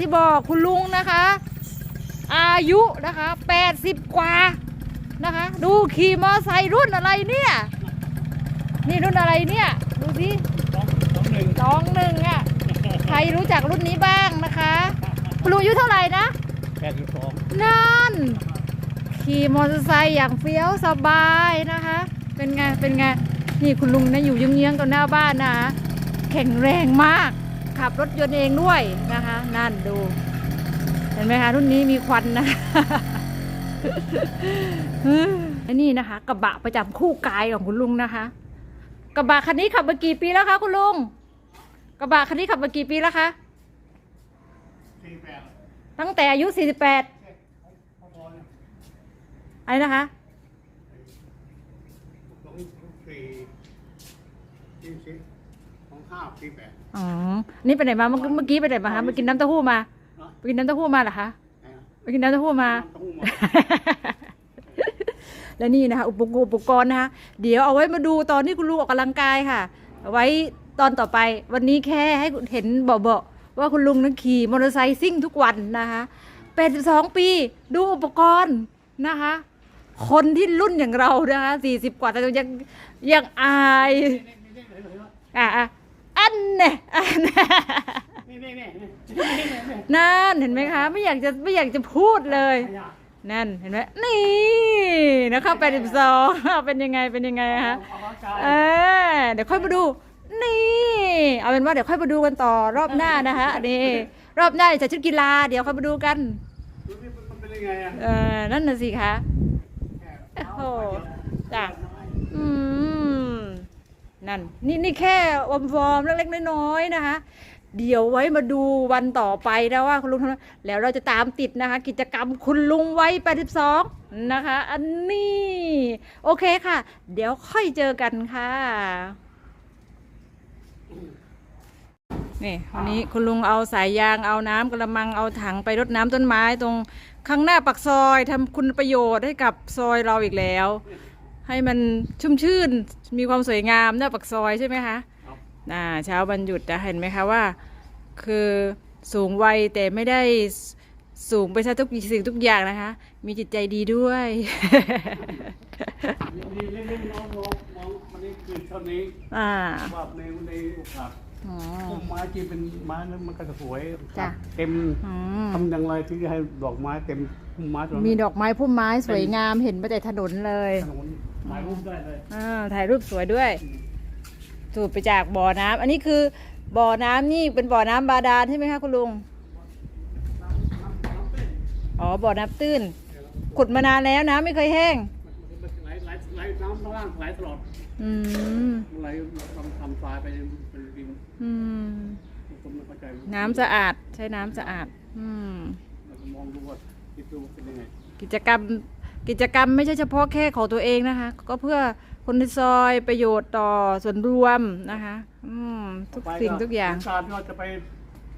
ที่บอกคุณลุงนะคะ อายุนะคะแปดสิบกว่านะคะ ดูขี่มอไซค์รุ่นอะไรเนี่ย นี่รุ่นอะไรเนี่ย ดูสิสองสองหนึ่งสองหนึ่งอะ ใครรู้จักรุ่นนี้บ้างนะคะคุณลุงอายุเท่าไหร่นะแปดสิบสองนั่น ขี่มอเตอร์ไซค์อย่างเฟี้ยวสบายนะคะ เป็นไง เป็นไง นี่คุณลุงนะอยู่เยื้องๆกับหน้าบ้านนะคะแข็งแรงมาก ขับรถยนต์เองด้วยนะคะ นั่นดู เห็นไหมคะรุ่นนี้มีควันนะและนี่นะคะ กระบะประจำคู่กายของคุณลุงนะคะ กระบะคันนี้ขับมากี่ปีแล้วคะคุณลุงกระบะคันนี้ขับมากี่ปีแล้วคะสี่แปดตั้งแต่อายุ48พอๆเนี่ยอะไรนะคะสองสี่สี่สิบสองห้าสี่แปด อ๋อ นี่ไปไหนมาเมื่อเมื่อกี้ไปไหนมาคะไปกินน้ำเต้าหู้มาเนาะไปกินน้ำเต้าหู้มาเหรอคะไปกินน้ำเต้าหู้มา และนี่นะคะอุปกรณ์อุปกรณ์นะคะเดี๋ยวเอาไว้มาดูตอนที่คุณลุงออกกำลังกายค่ะเอาไว้ตอนต่อไปวันนี้แค่ให้เห็นเบาๆว่าคุณลุงนั้นขี่มอเตอร์ไซค์ซิ่งทุกวันนะคะ82 ปีดูอุปกรณ์นะคะ คนที่รุ่นอย่างเรานะคะ40 กว่าแต่ยังยังอายอะอะ อันเนี่ยอันเนี่ยนี่นี่นี่นี่นี่นี่นี่นั่นเห็นไหมคะ ไม่อยากจะไม่อยากจะพูดเลยขยะนั่นเห็นไหมนี่นะครับแปดสิบสองเป็นยังไงเป็นยังไงคะออกกำลังกายเออเดี๋ยวค่อยมาดู นี่ เอาเป็นว่าเดี๋ยวค่อยมาดูกันต่อรอบหน้านะคะนี่รอบหน้าจะชุดกีฬาเดี๋ยวค่อยมาดูกันดูนี่มันเป็นยังไงอะเออนั่นน่ะสิคะโอ้โหจ้ะอืม นั่นนี่นี่แค่วอมวอมเล็กๆน้อยๆนะคะ เดี๋ยวไว้มาดูวันต่อไปนะว่าคุณลุงทำแล้วเราจะตามติดนะคะ กิจกรรมคุณลุงไว้82นะคะ อันนี้ โอเคค่ะ เดี๋ยวค่อยเจอกันค่ะนี่วันนี้คุณลุงเอาสายยางเอาน้ำกระมังเอาถังไปรดน้ำต้นไม้ตรงข้างหน้าปักซอยทำคุณประโยชน์ให้กับซอยเราอีกแล้ว ให้มันชุ่มชื่นมีความสวยงามหน้าปักซอยใช่ไหมคะครับอ่าเช้าวันหยุดจะเห็นไหมคะว่า คือสูงวัยแต่ไม่ได้สูงไปซะทุกสิ่งทุกอย่างนะคะ มีจิตใจดีด้วยนี่นี่นี่น้องน้องน้องวันนี้คือเท่านี้อ่าว่าในในโอกาส อ๋อต้นไม้ที่เป็นไม้นั้นมันก็จะสวยจ้ะ เต็มอืมทำอย่างไรที่จะให้ดอกไม้เต็มพุ่มไม้ตรงนั้นมีดอกไม้พุ่มไม้สวยงามเห็นมาแต่ถนนเลยถนนถ่ายรูปได้เลยอ่าถ่ายรูปสวยด้วย สูบไปจากบ่อน้ำอันนี้คือบ่อน้ำนี่เป็นบ่อน้ำบาดาลใช่ไหมคะคุณลุง อ๋อ บ่อน้ำตื้น ขุดมานานแล้วน้ำไม่เคยแห้ง มันไหลไหลไหลน้ำข้างล่างไหลตลอดอืมมันไหลทำทำทรายไปเป็นดิน อืม ผมไม่เข้าใจน้ำสะอาดใช้น้ำสะอาด อืม เราก็มองดูว่าคิดดูเป็นยังไงกิจกรรมกิจกรรมไม่ใช่เฉพาะแค่ของตัวเองนะคะ ก็เพื่อคนในซอยประโยชน์ต่อส่วนรวมนะคะ อืม ทุกสิ่งทุกอย่าง สการก็จะไป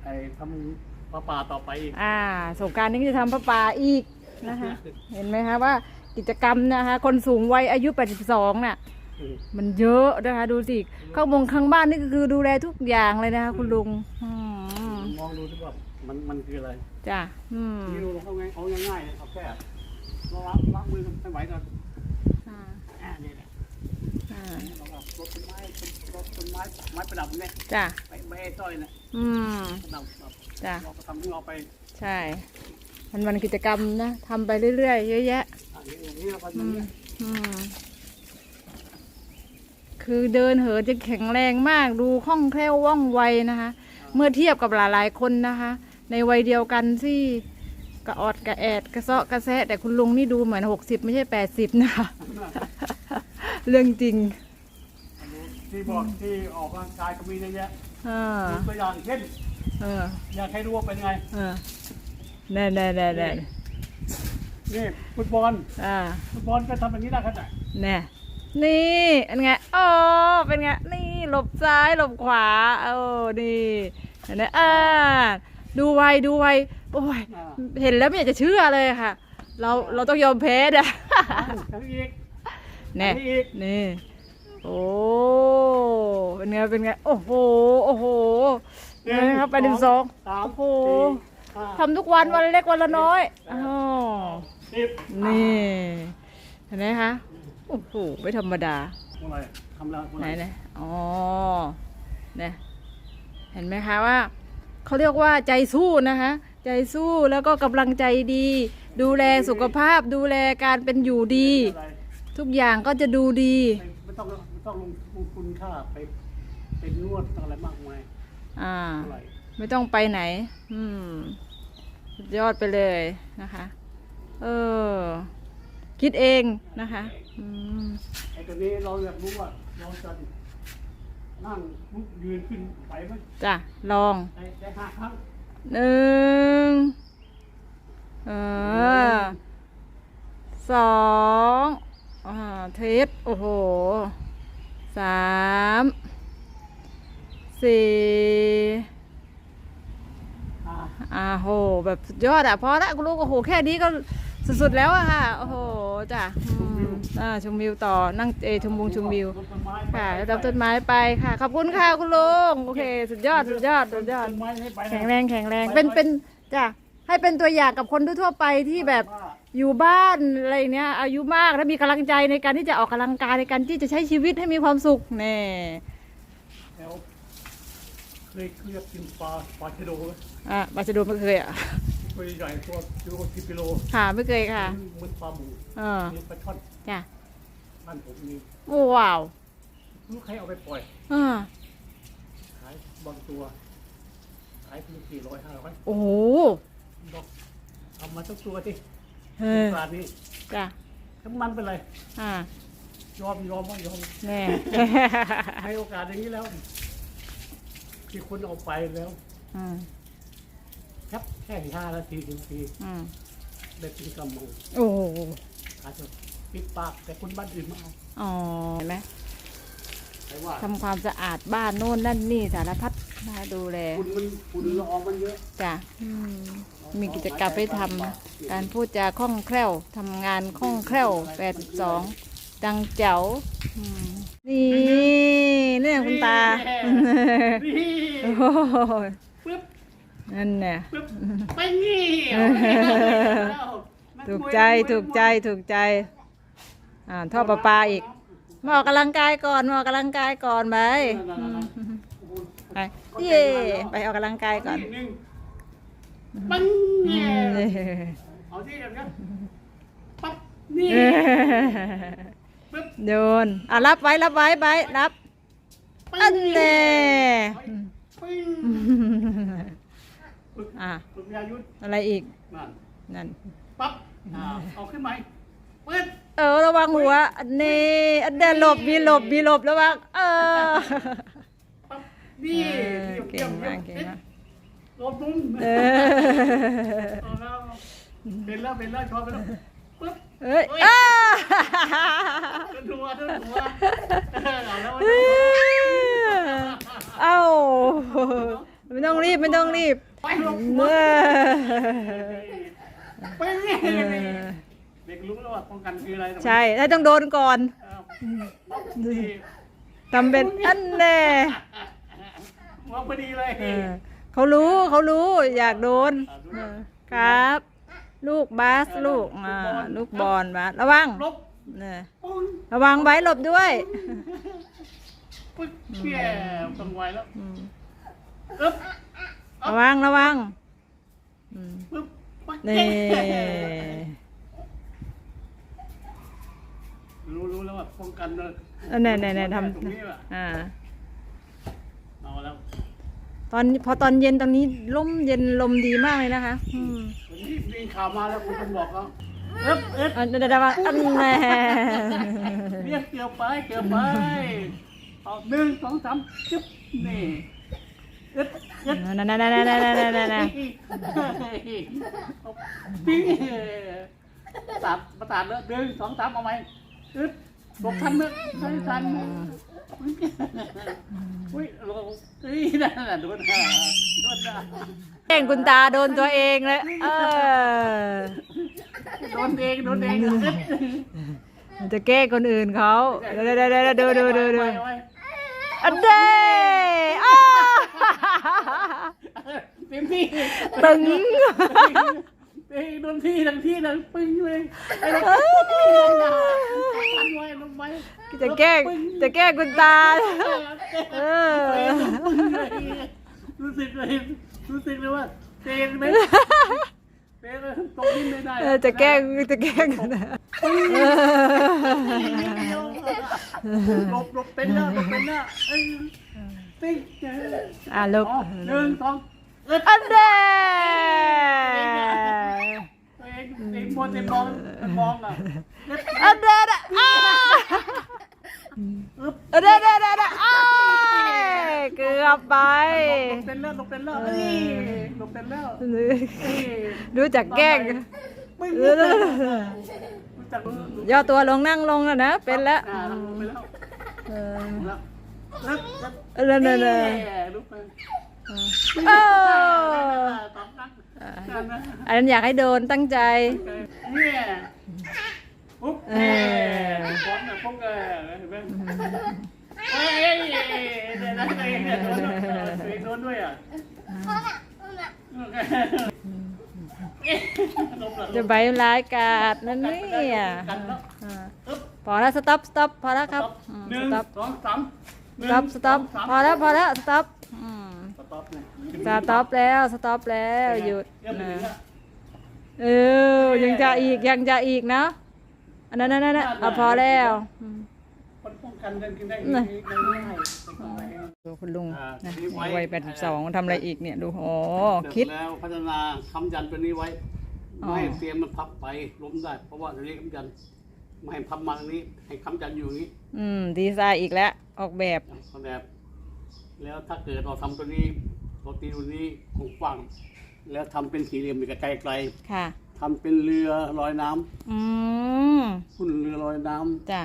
ไอ้ทำปลาป่าต่อไปอีกอ่าสงกรารนี้ก็จะทำพระป่าอีกนะคะ เห็นไหมคะว่ากิจกรรมนะคะ คนสูงวัยอายุ 82 น่ะอื มมันเยอะนะคะ ดูสิเข้ามงข้างบ้านนี่ก็คือดูแลทุกอย่างเลยนะคะคุณลุงอืมมองดูที่ว่ามันมันคืออะไรจ้ะอืมนี่ดูเขาไงเอาง่ายๆเอาแค่เราล้างล้างมือไม่ไหวก็อ่าอ่านี่แหละอ่าเราก็รถต้นไม้รถต้นไม้ไม้ประดับเนี่ยจ้ะไปใบต้อยเนี่ยอืมประดับแบบจ้ะเราก็ทำของเราไป ใช่มันมันกิจกรรมนะทำไปเรื่อยๆเยอะแยะอันนี้อย่างนี้เราก็ออืย่างมนี้อืม คือเดินเหินจะแข็งแรงมากดูคล่องแคล่วว่องไวนะคะ เมื่อเทียบกับหลายๆคนนะคะ ในวัยเดียวกันที่กระออดกระแอดกระเซาะกระแซะแต่คุณลุงนี่ดูเหมือนหกสิบไม่ใช่แปดสิบนะคะ เรื่องจริงอันนี้ที่บอกที่ออกกำลังกายก็มีเยอะแยะเออมีตัวอย่างเช่นเอออยากให้รู้ว่าเป็นไงเออแน่แน่แน่แน่นี่ฟุตบอลอ่าฟุตบอลก็ทำแบบนี้ได้ขนาดแน่ นี่อันไงอ๋อเป็นไงนี่หลบซ้ายหลบขวาโอ้นี่เห็นไหมอ่าดูไวดูไวโอ้ยอ่าเห็นแล้วไม่อยากจะเชื่อเลยค่ะ เราเราต้องยอมแพ้นะทั้งอีกแน่ทั้งอีกนี่โอ้เป็นไงเป็นไงโอ้โหโอ้โหหนึ่งนะครับไปหนึ่งสองสามโอ้โหสี่ทำทุกวันวันละเล็กวันละน้อยอ๋อสิบนี่เห็นไหมคะ โอ้โหไม่ธรรมดาเมื่อไหรทำแล้วเมื่อไหไหนรนะอ๋อเนี่ยเห็นไหมคะว่าเขาเรียกว่าใจสู้นะคะ ใจสู้แล้วก็กำลังใจดี ดูแลสุขภาพดูแลการเป็นอยู่ดีอะไรทุกอย่างก็จะดูดี ไม่ไม่ต้องไม่ต้องลงลงทุนค่าไปเป็นนวดอะไรมากมายอ่าเท่าไหร่ไม่ต้องไปไหน อืมสุดยอดไปเลยนะคะ เออ คิดเองนะคะอืม ไอ้ตัวนี้เราอยากรู้ว่าเราจะนั่งลุกยืนขึ้นไปไหมจ้ะลองได้ได้ห้าครั้งหนึ่งเออสองอ่าเทสโอ้โหสามสี่อ่าอ่าโหแบบสุดยอดอะพอละคุณลูกโอ้โหแค่นี้ก็ สุดๆแล้วอะค่ะ โอ้โหจ้ะอืมอ่าชมวิวต่อนั่งเอชมวงชมวิวต้นไม้ค่ะแล้วรับต้นไม้ไปค่ะ ขอบคุณค่ะคุณลุงโอเค สุดยอดสุดยอดสุดยอดต้นไม้ให้ไปนะแข็งแรงแข็งแรงเป็นเป็นจ้ะให้เป็นตัวอย่างกับคนทั่วๆไปที่แบบอยู่บ้านอะไรเนี้ย อายุมากแล้วมีกำลังใจในการที่จะออกกำลังกายในการที่จะใช้ชีวิตให้มีความสุขแน่แล้วเคยเคยกินปลาปลาชะโดไหมอะบาสะดูไม่เคยอะ ตัวใหญ่ตัวกิโลสิบกิโลค่ะไม่เคยค่ะ เหมันปลาหมูเออมีปลาช่อนจ้ะบ้านผมมีโอ้ว้าวลูกใครเอาไปปล่อยอ่าขายบางตัวขายเพียงสี่ร้อยห้าร้อยโอ้โหบอกทำมาสักตัวที่เออตลาดนี้จ้ะน้ำมันเป็นไรอ่ายอมยอมว่ายอมแน่ให้โอกาสอย่างนี้แล้วที่คนเอาไปแล้ว อืม แค่แค่ห้านาทีถึงทีอืมได้กินกำมังโอ้โหอาจจะปิดปากแต่คนบ้านอื่นไมาเอาอ๋อเห็นไหมใครว่าทำความสะอาดบ้านโน่นนั่นนี่สารพัดนะดูแลคุณมันคุณละอองมันเยอะจ้ะอืมมีกิจกรรมให้ทำการพูดจาคล่องแคล่วทำงานคล่องแคล่วแปดสองดังเจ๋วอืมนี่เนี่ยคุณตา นี่ โอ้โห ปึ๊บนั่นเนี่ยปึ๊บไปนี่ถูกใจถูกใจถูกใจอ่าท่อประปาอีกมาออกกำลังกายก่อนมาออกกำลังกายก่อนไปอืมไปเย่ไปออกกำลังกายก่อนหนึ่งปังอืเนี่ยมเอาที่แบบนี้ปั๊บนี่ปึ๊บโยนอะรับไว้รับไว้ไปรับอันแน่ ปึ้งอะฝึกยายุทธอะไรอีก นั่นนั่น ปั๊บอ่าเอาขึ้นมาปึ๊ดเออระวังหัวอันนี้อันเดนหลบมีหลบมีหลบระวังเออปั๊บนี่เออเกี่เก่ยวงเกี่ยวมากเก่งเอ๊ะมากโดนมุ้งเออเอาแล้วเป็นแล้วเป็นแล้วชอบไปแล้วปึ๊บเอ้ยอ้าโดนหัวโดนหัวเอาแล้วเอ้าไม่ต้องรีบไม่ต้องรีบ ไปลงเออไปนี่เด็กรู้แล้วว่าป้องกันคืออะไรใช่ถ้าต้องโดนก่อนนี่ทำเป็นอันแน่มองพอดีเลยเออเขารู้เขารู้อยากโดนเออครับ ลูกบาสลูกอ่าลูกบอลบาสระวังลบเนี่ยปุ้งระวังไว้หลบด้วยปึ๊บเชี่ยต้องไวแล้วอืมอึ๊บ ระวังระวังอืมปึ๊บนี่รู้รู้แล้วว่าป้องกันเลยอันไหนไหนไหนทตรงนี้ว่ะำอ่า เอาแล้วตอนพอตอนเย็นตอนนี้ลมเย็นลมดีมากเลยนะคะ อืมวันนี้มีข่าวมาแล้วคุณต้องบอกเขาเอ๊บเอ๊บอันเดี๋ยวเดี๋ยวอันแน่เรียกเกี่ยวไปเกี่ยวไปเอาหนึ่งสองสามจึ๊บนี่เอ๊บเอ๊บ นั่นนั่นนั่นนั่นนั่นนั่นนั่นปิ้งตัดประสานเลยหนึ่งสองสามเอาไหมอึดหลบทันเนื้อทันทันอุ้ยเราเฮ้ยนั่นน่ะโดนด่าโดนด่าเองคุณตาโดนตัวเองเลยเออโดนเองโดนเองอึดมันจะแก้คนอื่นเขาเดี๋ยวเดี๋ยวเดี๋ยวเดี๋ยวดูดูดูดูไว้ไว้อันเด้อ้าปีต็มที่ตึง เอ้ยโดนที่ทั้งที่ทั้งปึ้งเลยไอ้เราทันไว้ลงไปจะแกล้งจะแกล้งคุณตา เออรู้สึกเลยรู้สึกเลยว่าเตงเลยเตงเลยตรงนี้ไม่ได้เออจะแกล้งจะแกล้งนะหลบหลบเป็นแล้วหลบเป็นแล้วเอ้ยติ๊กอะลูกอ๋อหนึ่งสองเอ็ดอันเดตัวเองเองมองเองมองมองอะเล็บอันเดอะอ้าอึ๊บอันเดเดเดเดอ้าเกือบไปลบเป็นแล้วหลบเป็นแล้วเอ้ยลบเป็นแล้วเอ้ยดูจากแกล้งไม่เอรู้อรู้จักรู้ย่อตัวลงนั่งลงแล้วนะ เป็นแล้วอ่าหลบไปแล้วเออแล้วแล้ว เออเนอะเนอะลุกไปโอ้สองครั้งอ่านั่นนะอันนั้นอยากให้โดนตั้งใจเนี่ยปุ๊บเอเอ้อพร้อมเนี่ยพวกเออเห็นไหมเอ้ยเดี๋ยวนะเองเนี่ยโดนด้วยโดนด้วยอะลบละจะใบร้ายกาดนั่นเนี่ยกันแล้วอ่าอึ๊บพอแล้วสต็อปสต็อปพอแล้วครับอืมหนึ่สงต็อปสองสามสต็อปสต็อปพอแล้วพอแล้วสต็อปอืม สต็อปเนี่ย สต็อปแล้วสต็อปแล้วหยุดเริ่มนะถึงแล้วเออยังจะอีกยังจะอีกนะอันนั้นนั่นนั่นเอาพอแล้วอืมคนป้องกันกันกินได้น่ะง่ายๆดูคุณลุงอ่านะนี่ไว้วัยแปดสิบสองทำอะไรอีกเนี่ยดูอ๋อเสร็จคิดแล้วพัฒนาคำยันตัวนี้ไว้อ๋อไม่ให้เตียงมันพับไปล้มได้ เพราะว่าตัวนี้คำยันไม่ให้พับมาตรงนี้ ให้คำยันอยู่อย่างนี้ อืมดีไซน์อีกแล้วออกแบบทำแบบ แล้วถ้าเกิดเราทำตัวนี้เราตีตัวนี้กว้างๆแล้วทำเป็นสี่เหลี่ยมไปไกลค่ะ ๆทำเป็นเรือลอยน้ำอืมหุ่นเรือลอยน้ำจ้ะ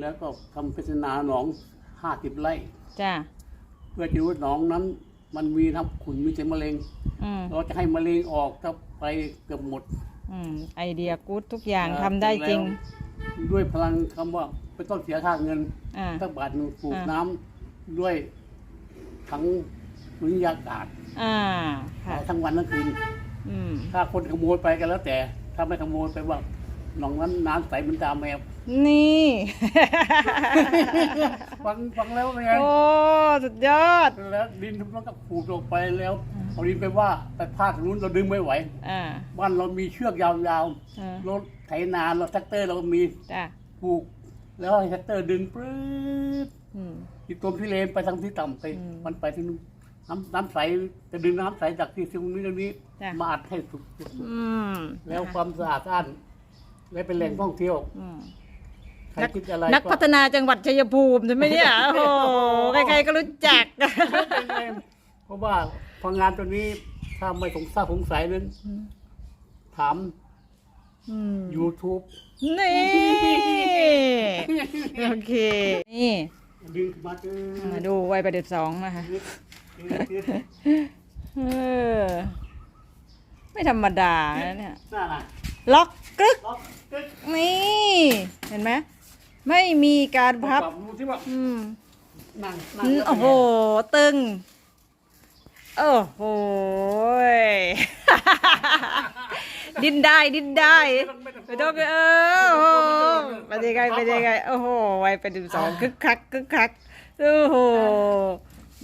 แล้วก็ทำเป็นนาหนองห้าสิบไร่ จ้ะเพื่อจะรู้ว่าหนองนั้น มันมีทั้งขุนมีแต่มะเร็ง อืมเราจะให้มะเร็งออกถ้าไปเกือบหมดอืมไอเดียกู๊ดทุกอย่างอ่าทำได้จริง แล้วด้วยพลังคำว่าไม่ต้องเสียค่าเงินอ่า สักบาทหนึงปลูกอ่า น้ำด้วยทั้ง วิญญากาศอ่าค่ะ ทั้งวันทั้งคืน อืม ถ้าคนขโมยไปก็แล้วแต่ ถ้าไม่ขโมยไปว่าหนองนั้นน้ำใสเหมันตามแมว นี่ ฟังฟังแล้วเป็นไง โอ้ สุดยอด แล้วดินทุกนั้นก็ขูดลงไปแล้วเอาดินไปว่าไปพาดตรงนู้นเราดึงไม่ไหว อ่าบ้านเรามีเชือกยาวอ่าๆรถไถนาเราแท็กเตอร์เราก็มีจ้ะปลูก แล้วให้แท็กเตอร์ดึงปรื๊ดอืมที่ตมที่เลนไปทางที่ต่ำไป อืม มันไปที่นู้น น้ำน้ำใสจะดึงน้ำใสจากที่ตรงนี้ตรงนี้ จ้ะ มาอัดให้สุดอืมแล้วความสะอาดสะอ้านและเป็นแหล่งท่องเที่ยวอืมใครคิดอะไรนักพัฒนาจังหวัดชัยภูมิใช่ไหมเนี่ยโอ้โหใครๆก็รู้จัก เป็นเองเพราะว่าพองานตัวนี้ถ้าไม่สงสัยสงสัยนั้นถาม อืม YouTube นี่โอเค นี่ดึงมาเจอมาดูวัยประเด็สองนะคะ เออ ไม่ธรรมดานะเนี่ย น่ารักล็อกกึก ล็อกกึ๊กนี่ เห็นไหม ไม่มีการพับปรับดูที่ว่าอืม นั่งนั่งอืมโอ้โห ตึง โอ้โหย ดิ้นได้ ดิ้นได้ไม่ต้องเออโอ้โหเป็นยังไงเป็นยังไง โอ้โหวัยเป็นสองคึกคักคึกคัก โอ้โห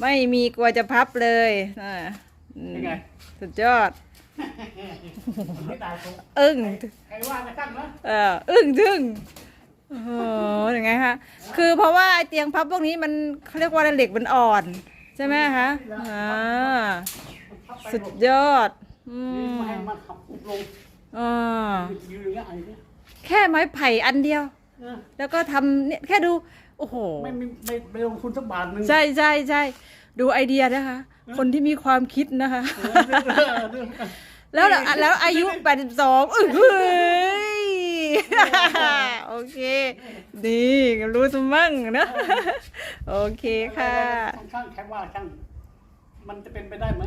ไม่มีกลัวจะพับเลยอ่าอืมเป็นไง สุดยอด ไม่ตายตรงอึ้ง ใครว่าจะตั้งนะเอออึ้งทึ่งโอ้โหยังไงคะคือเพราะว่าไอ้เตียงพับพวกนี้มันเขาเรียกว่าเหล็กมันอ่อน ใช่ไหมคะอ่าสุดยอดอืนี่มไม่ให้มันขับลงอ่ายืนอย่างเงี้ยไอ้เนี่ยแค่ไม้ไผ่อันเดียว เออแล้วก็ทำเนี่ยแค่ดู โอ้โห ไม่ไม่ไม่ไม่ลงทุนสักบาทหนึง ใช่ใช่ใช่ดูไอเดียนะคะ คนที่มีความคิดนะคะเออเออเออแล้วแล้วอายุ 82อื้อหือโอเคดีรู้สมั่งนะ โอเคค่ะช่างแค่ว่าช่างมันจะเป็นไปได้ไหม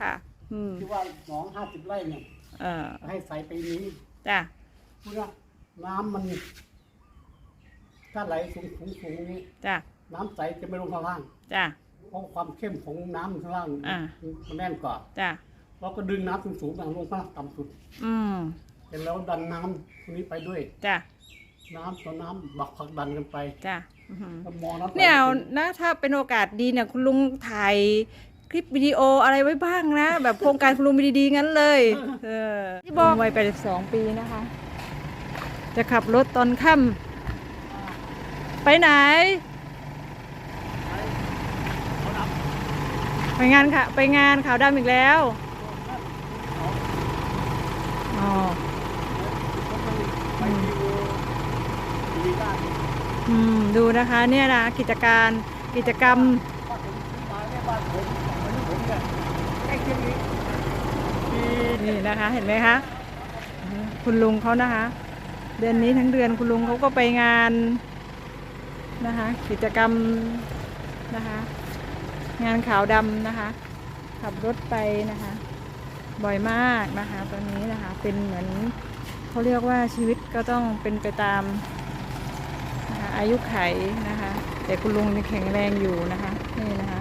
ค่ะ อืมที่ว่าหนองห้าสิบไร่เนี่ย เออให้ใส่ไปนี้จ้ะพูดว่าน้ำมัน ถ้าไหลสูงสูงสูงนี้จ้ะน้ำใสจะไม่ลงข้างล่างจ้ะ เพราะความเข้มของน้ำข้างล่างอ่า มันแน่นกว่าจ้ะเราก็ดึงน้ำสูงๆมาลงมาต่ำสุดอืมเสร็จแล้วดันน้ำตรงนี้ไปด้วย จ้ะน้ำต่อน้ำบักผลักดันกันไปจ้ะอื้อหือแล้วมองน้ำเนี่ยนะถ้าเป็นโอกาสดีเนี่ยคุณลุงถ่ายคลิปวิดีโออะไรไว้บ้างนะ แบบโครงการคุณลุงมีดีๆงั้นเลย เออที่บอกวัย82 ปีนะคะ จะขับรถตอนค่ำ ไปไหน ไปงานค่ะ ไปงานขาวดำอีกแล้วอ๋อไปดูดีได้อืมดูนะคะเนี่ยนะกิจการกิจกรรมอันนี้ผมเนี่ยใกล้เคียงนี้มีนี่นะคะเห็นไหมคะคุณลุงเขานะคะ เดือนนี้ทั้งเดือนคุณลุงเขาก็ไปงาน นะคะ กิจกรรมนะคะ งานขาวดำนะคะ ขับรถไปนะคะ บ่อยมากนะคะ ตอนนี้นะคะเป็นเหมือนเขาเรียกว่าชีวิตก็ต้องเป็นไปตามนะคะอายุไขนะคะ แต่คุณลุงยังแข็งแรงอยู่นะคะนี่นะคะ